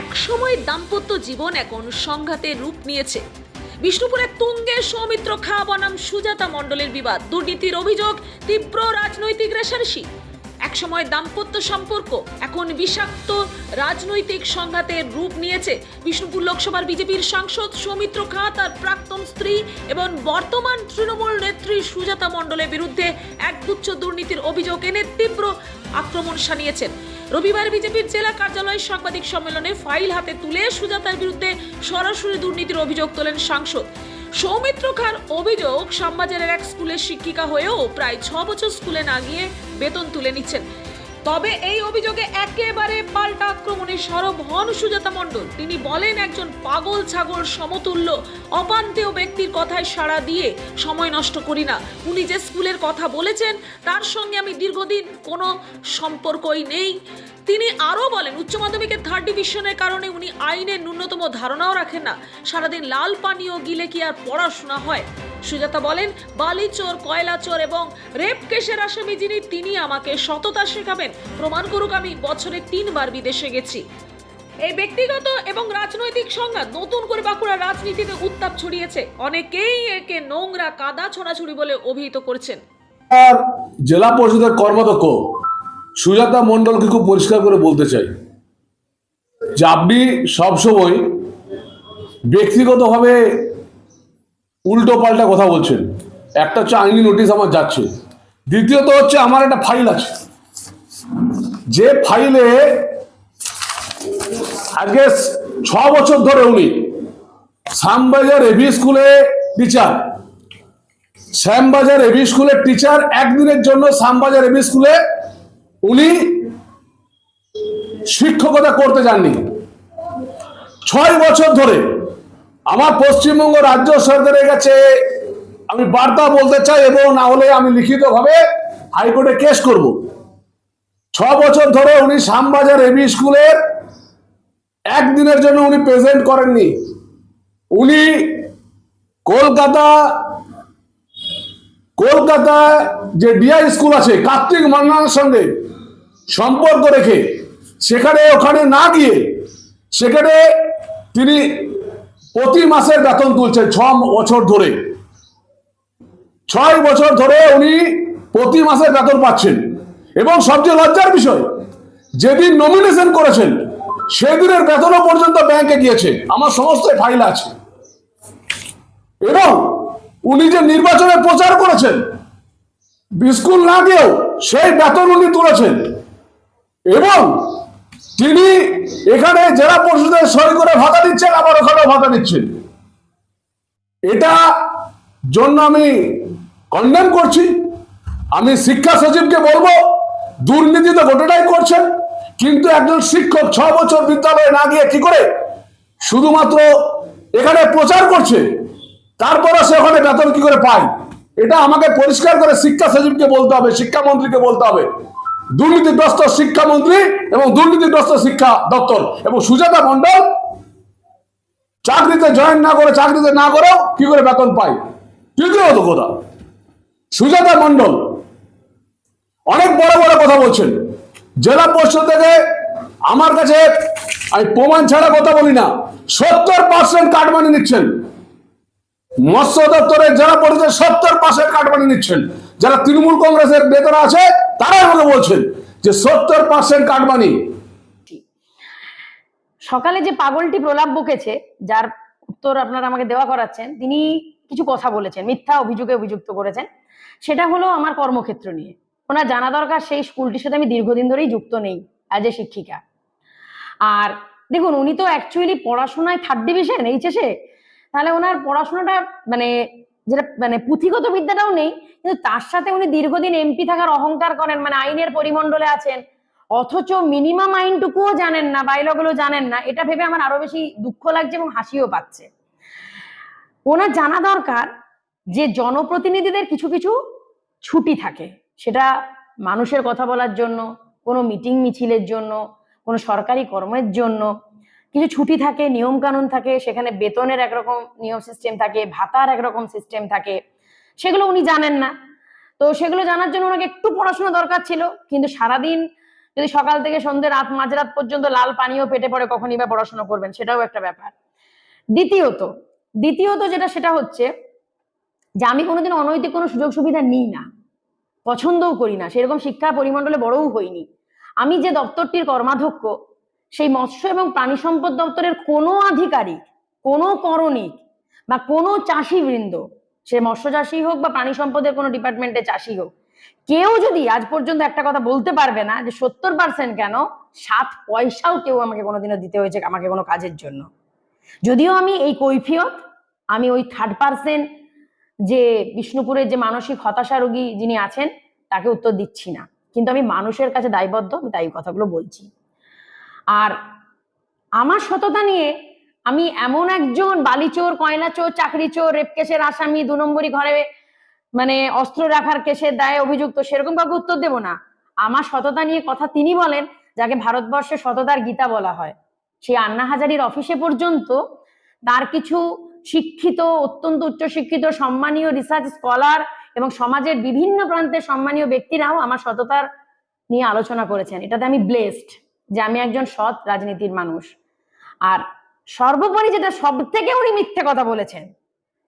একসময় দাম্পত্য জীবন এখন সংঘাতের রূপ নিয়েছে। বিষ্ণুপুরের তুঙ্গে সৌমিত্র খা বনাম সুজাতা মণ্ডলের বিবাদ, দুর্নীতির অভিযোগ, তীব্র রাজনৈতিক রেশারেশি। একসময় দাম্পত্য সম্পর্ক এখন বিষাক্ত রাজনৈতিক সংঘাতের রূপ নিয়েছে। বিষ্ণুপুর লোকসভার বিজেপির সাংসদ সৌমিত্র খা, তার প্রাক্তন স্ত্রী এবং বর্তমান তৃণমূল নেত্রী সুজাতা মণ্ডলের বিরুদ্ধে একগুচ্ছ দুর্নীতির অভিযোগ এনে তীব্র আক্রমণ শানিয়েছেন। রবিবার বিজেপির জেলা কার্যালয়ে সাংবাদিক সম্মেলনে ফাইল হাতে তুলে সুজাতার বিরুদ্ধে সরাসরি দুর্নীতির অভিযোগ তোলেন সাংসদ। সৌমিত্র খার অভিযোগ, শ্যামবাজারের এক স্কুলের শিক্ষিকা হয়েও প্রায় ছ বছর স্কুলে না গিয়ে বেতন তুলে নিচ্ছেন। তবে এই অভিযোগে একেবারে পাল্টা আক্রমণে সরব হন সুজাতা মণ্ডল। তিনি বলেন, একজন পাগল ছাগল সমতুল্য, অপান্তেয় ব্যক্তির কথায় সাড়া দিয়ে সময় নষ্ট করি না। উনি যে স্কুলের কথা বলেছেন, তার সঙ্গে আমি দীর্ঘদিন কোনো সম্পর্কই নেই। তিনি আরও বলেন, উচ্চ মাধ্যমিকের থার্ড ডিভিশনের কারণে উনি আইনের ন্যূনতম ধারণাও রাখেন না। সারাদিন লাল পানীয় গিলে কি আর পড়াশোনা হয়? সুজাতা বলেন, বালি চোর, কয়লা চোর এবং রেপ কেসের আসামি যিনি, তিনি আমাকে সততা শেখাবেন। প্রমাণ করুক আমি বছরে তিনবার বিদেশে গেছি। এই ব্যক্তিগত এবং রাজনৈতিক সংঘাত নতুন করে বাঁকুড়া রাজনীতিতে উত্তাপ ছড়িয়েছে। অনেকেই একে নোংরা, কাদা ছোড়াছুড়ি বলে অভিহিত করছেন। আর জেলা পরিষদের কর্মাধ্যক্ষ সুজাতা মণ্ডলকে খুব পরিষ্কার করে বলতে চাই যে আপনি সবসময় ব্যক্তিগতভাবে উল্টো পাল্টা কথা বলছেন। একটা হচ্ছে আইনি নোটিশ আমার যাচ্ছে। দ্বিতীয়ত হচ্ছে আমার একটা ফাইল আছে। যে ফাইলে আজকে ছ বছর ধরে উনি শ্যামবাজার এভি স্কুলে টিচার শ্যামবাজার এবি স্কুলের টিচার একদিনের জন্য শ্যামবাজার এবি স্কুলে উনি শিক্ষকতা করতে যাননি। ছয় বছর ধরে আমার পশ্চিমবঙ্গ রাজ্য সরকারের কাছে আমি বার্তা বলতে চাই এবং না হলে আমি লিখিতভাবে হাইকোর্টে কেস করব। ছ বছর ধরে উনি শ্যামবাজার এবি স্কুলের একদিনের জন্য উনি প্রেজেন্ট করেননি। উনি কলকাতা কলকাতায় যে ডিআই স্কুল আছে, কার্তিক মান্নানের সঙ্গে সম্পর্ক রেখে, সেখানে ওখানে না গিয়ে, সেখানে তিনি প্রতি মাসের বেতন তুলছেন ছ বছর ধরে। ছয় বছর ধরে উনি প্রতি মাসের বেতন পাচ্ছেন। এবং সবচেয়ে লজ্জার বিষয়, যেদিন নমিনেশন করেছেন, সেদিনের বেতনও পর্যন্ত ব্যাংকে গিয়েছে। আমার সমস্ত ফাইল আছে। এবং উনি যে নির্বাচনে প্রচার করেছেন স্কুল না গিয়েও সেই বেতন উনি তুলেছেন। এবং তিনি এখানে জেলা পরিষদের সই করে ভাতা দিচ্ছেন, আবার ওখানেও ভাতা দিচ্ছেন। এটা জন্য আমি কন্ডেম করছি। আমি শিক্ষা সচিবকে বলব দুর্নীতি তো গোটাটাই করছেন, কিন্তু একজন শিক্ষক ছ বছর বিদ্যালয়ে না গিয়ে কি করে শুধুমাত্র এখানে প্রচার করছে, তারপরে সে ওখানে বেতন কি করে পায়? এটা আমাকে পরিষ্কার করে শিক্ষা সচিবকে বলতে হবে শিক্ষামন্ত্রীকে বলতে হবে। দুর্নীতিগ্রস্ত শিক্ষামন্ত্রী এবং দুর্নীতিগ্রস্ত শিক্ষা দপ্তর। এবং সুজাতা মণ্ডল চাকরিতে জয়েন না করে, চাকরিতে না করেও কি করে বেতন পায়? তৃতীয়ত কথা, সুজাতা মণ্ডল অনেক বড় বড় কথা বলছেন। জেলা পরিষদ থেকে আমার কাছে আমি প্রমাণ ছাড়া কথা বলি না, সত্তর পার্সেন্ট কাটমানি নিচ্ছেন। মৎস্য দপ্তরের জেলা পরিষদের সত্তর পার্সেন্ট কাটমানি নিচ্ছেন। যারা তৃণমূল কংগ্রেসের নেতারা আছে তারাই আমাকে বলছেন যে সত্তর পার্সেন্ট কাটমানি সকালে যে পাগলটি প্রলাপ বকেছে, যার উত্তর আপনারা আমাকে দেওয়া করাচ্ছেন, তিনি কিছু কথা বলেছেন, মিথ্যা অভিযোগে অভিযুক্ত করেছেন। সেটা হলো আমার কর্মক্ষেত্র নিয়ে। ওনার জানা দরকার, সেই স্কুলটির সাথে আমি দীর্ঘদিন ধরেই যুক্ত নেই অ্যাজ এ শিক্ষিকা। আর দেখুন, উনি তো অ্যাকচুয়ালি পড়াশোনায় থার্ড ডিভিশন এইচএসে। তাহলে ওনার পড়াশোনাটা মানে যেটা মানে পুঁথিগত বিদ্যাটাও নেই, কিন্তু তার সাথে উনি দীর্ঘদিন এমপি থাকার অহংকার করেন মানে আইনের পরিমণ্ডলে আছেন। অথচ মিনিমাম আইনটুকুও জানেন না বাইলগুলো জানেন না, এটা ভেবে আমার আরও বেশি দুঃখ লাগছে এবং হাসিও পাচ্ছে। ওনার জানা দরকার যে জনপ্রতিনিধিদের কিছু কিছু ছুটি থাকে, সেটা মানুষের কথা বলার জন্য, কোনো মিটিং মিছিলের জন্য, কোনো সরকারি কর্মের জন্য কিছু ছুটি থাকে নিয়ম কানুন থাকে, সেখানে বেতনের একরকম নিয়ম সিস্টেম থাকে, ভাতার একরকম সিস্টেম থাকে, সেগুলো উনি জানেন না। তো সেগুলো জানার জন্য ওনাকে একটু পড়াশোনা দরকার ছিল, কিন্তু সারাদিন যদি সকাল থেকে সন্ধ্যে রাত, মাঝরাত পর্যন্ত লাল পানীয় পেটে পড়ে কখনই বা পড়াশোনা করবেন, সেটাও একটা ব্যাপার। দ্বিতীয়ত দ্বিতীয়ত যেটা, সেটা হচ্ছে যে আমি কোনোদিন অনৈতিক কোনো সুযোগ সুবিধা নিই না, পছন্দও করি না, সেরকম শিক্ষা পরিমণ্ডলে বড়ও হইনি। আমি যে দপ্তরটির কর্মাধ্যক্ষ সেই মৎস্য এবং প্রাণী সম্পদ দপ্তরের কোনো আধিকারিক, কোনো করণিক বা কোনো চাষি বৃন্দ সে মৎস্য চাষী হোক বা প্রাণী সম্পদের কোনো ডিপার্টমেন্টে চাষি হোক, কেউ যদি আজ পর্যন্ত একটা কথা বলতে পারবে না যে সত্তর পার্সেন্ট কেন সাত পয়সাও কেউ আমাকে কোনোদিনও দিতে হয়েছে আমাকে কোনো কাজের জন্য। যদিও আমি এই কৈফিয়ত, আমি ওই থার্ড পার্সেন্ট যে বিষ্ণুপুরের যে মানসিক হতাশা রোগী যিনি আছেন, তাকে উত্তর দিচ্ছি না। কিন্তু আমি মানুষের কাছে দায়বদ্ধ, আমি তাই কথাগুলো বলছি। আর আমার সততা নিয়ে আমি এমন একজন বালিচোর কয়লা চোর চাকরি চোর রেপ কেসের আসামি, দু নম্বরই ঘরে মানে অস্ত্র রাখার কেসের দায়ে অভিযুক্ত, সেরকম কাউকে উত্তর দেব না। আমার সততা নিয়ে কথা তিনি বলেন, যাকে ভারতবর্ষে সততার গীতা বলা হয়। সেই আন্না হাজারির অফিসে পর্যন্ত তার কিছু শিক্ষিত, অত্যন্ত উচ্চশিক্ষিত, সম্মানীয় রিসার্চ স্কলার এবং সমাজের বিভিন্ন প্রান্তের সম্মানীয় ব্যক্তিরাও আমার সততার নিয়ে আলোচনা করেছেন। এটাতে আমি ব্লেসড যে আমি একজন সৎ রাজনীতির মানুষ। আর সর্বোপরি যেটা সব থেকে উনি মিথ্যে কথা বলেছেন,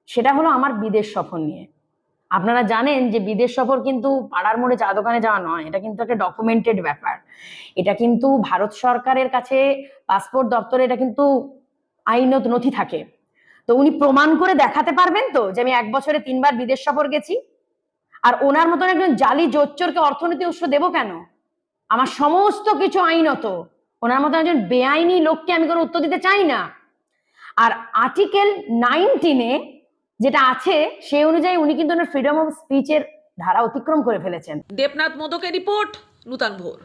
সেটা হলো আমার বিদেশ সফর নিয়ে। আপনারা জানেন যে বিদেশ সফর কিন্তু পাড়ার মোড়ে চা দোকানে যাওয়া নয়, এটা কিন্তু একটা ডকুমেন্টেড ব্যাপার। এটা কিন্তু ভারত সরকারের কাছে পাসপোর্ট দপ্তরে এটা কিন্তু আইনত নথি থাকে। তো উনি প্রমাণ করে দেখাতে পারবেন তো যে আমি এক বছরে তিনবার বিদেশ সফর গেছি, আর ওনার মতন একজন জালি জোচ্চরকে অর্থনীতি উৎস দেবো কেন? আমার সমস্ত কিছু আইনত। ওনার মতো একজন বেআইনি লোককে আমি কোনো উত্তর দিতে চাই না। আর আর্টিকেল নাইনটিনে যেটা আছে, সেই অনুযায়ী উনি কিন্তু ফ্রিডম অফ স্পিচের ধারা অতিক্রম করে ফেলেছেন। দেবনাথ মোদকের রিপোর্ট, নূতন ভোর।